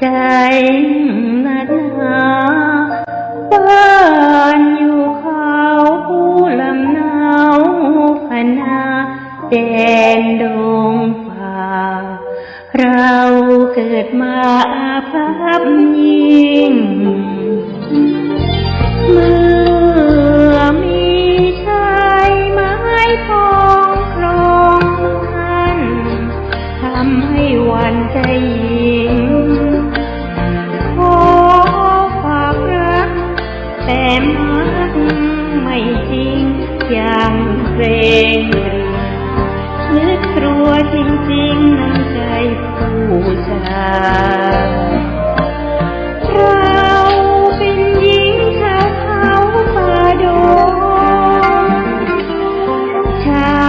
ใจนักหนาบ้านอยู่เขาผู้ลำหนาวพนาแดนดงป่า เราเกิดมาอาภัพยิ่งเมื่อมีชายไม้ทองครองท่านทำให้วันใจยิง มักไม่จริงอย่างเกรงเกรียงนึกกลัวจริงๆน้ำใจผู้ชายเราเป็นหญิงชาวเขาป่าดงชา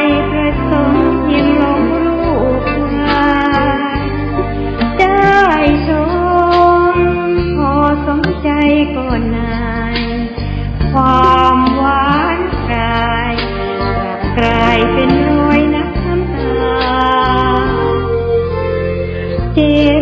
ยประสงค์เพียงหลงรูปรายได้ชมพอสมใจก่อนนา กลายเป็นรอยน้ำตาเจ็บ